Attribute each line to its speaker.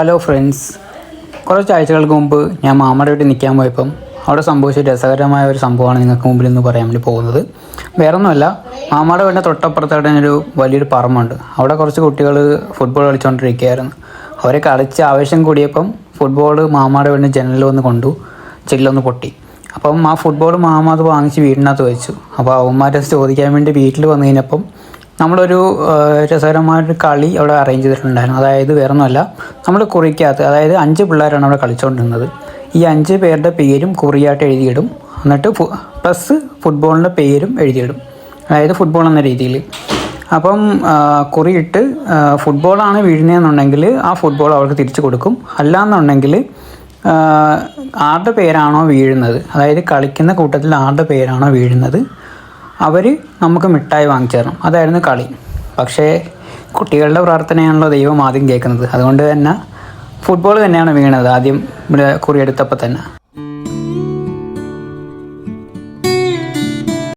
Speaker 1: Hello friends കുറച്ച് ആഴ്ചകൾക്ക് മുമ്പ് ഞാൻ മാമയുടെ വീട്ടിൽ നിൽക്കാൻ പോയപ്പം അവിടെ സംഭവിച്ച രസകരമായ ഒരു സംഭവമാണ് നിങ്ങൾക്ക് മുമ്പിൽ നിന്ന് പറയാൻ വേണ്ടി പോകുന്നത്. വേറൊന്നുമല്ല മാമയുടെ വീടിന്റെ തൊട്ടപ്പുറത്തായിട്ട് ഒരു വലിയൊരു പറമ്പുണ്ട്. അവിടെ കുറച്ച് കുട്ടികൾ ഫുട്ബോൾ കളിച്ചുകൊണ്ടിരിക്കുകയായിരുന്നു. അവരെ കളിച്ച് ആവേശം കൂടിയപ്പം ഫുട്ബോൾ മാമയുടെ വീടിന്റെ ജനലിൽ വന്ന് കൊണ്ടു ചെല്ലൊന്ന് പൊട്ടി. അപ്പം ആ ഫുട്ബോൾ മാമ അത് വാങ്ങിച്ച് വീടിനകത്ത് വെച്ചു. അപ്പോൾ അവന്മാരെ ചോദിക്കാൻ വേണ്ടി വീട്ടിൽ വന്നു കഴിഞ്ഞപ്പം നമ്മളൊരു രസകരമായൊരു കളി അവിടെ അറേഞ്ച് ചെയ്തിട്ടുണ്ടായിരുന്നു. അതായത് വേറെ ഒന്നുമല്ല നമ്മൾ കുറിക്കകത്ത് അതായത് അഞ്ച് പിള്ളേരാണ് അവിടെ കളിച്ചുകൊണ്ടിരുന്നത് ഈ അഞ്ച് പേരുടെ പേരും കുറിയായിട്ട് എഴുതിയിടും. എന്നിട്ട് പ്ലസ് ഫുട്ബോളിന്റെ പേരും എഴുതിയിടും. അതായത് ഫുട്ബോൾ എന്ന രീതിയിൽ അപ്പം കുറിയിട്ട് ഫുട്ബോളാണ് വീഴുന്നതെന്നുണ്ടെങ്കിൽ ആ ഫുട്ബോൾ അവർക്ക് തിരിച്ചു കൊടുക്കും. അല്ലാന്നുണ്ടെങ്കിൽ ആരുടെ പേരാണോ വീഴുന്നത്? അതായത് കളിക്കുന്ന കൂട്ടത്തിൽ ആരുടെ പേരാണോ വീഴുന്നത്? അവർ നമുക്ക് മിഠായി വാങ്ങിച്ചു തരണം. അതായിരുന്നു കളി. പക്ഷേ കുട്ടികളുടെ പ്രാർത്ഥനയാണല്ലോ ദൈവം ആദ്യം കേൾക്കുന്നത്. അതുകൊണ്ട് തന്നെ ഫുട്ബോൾ തന്നെയാണ് വീണത്. ആദ്യം ഇവിടെ കുറിയെടുത്തപ്പോൾ തന്നെ.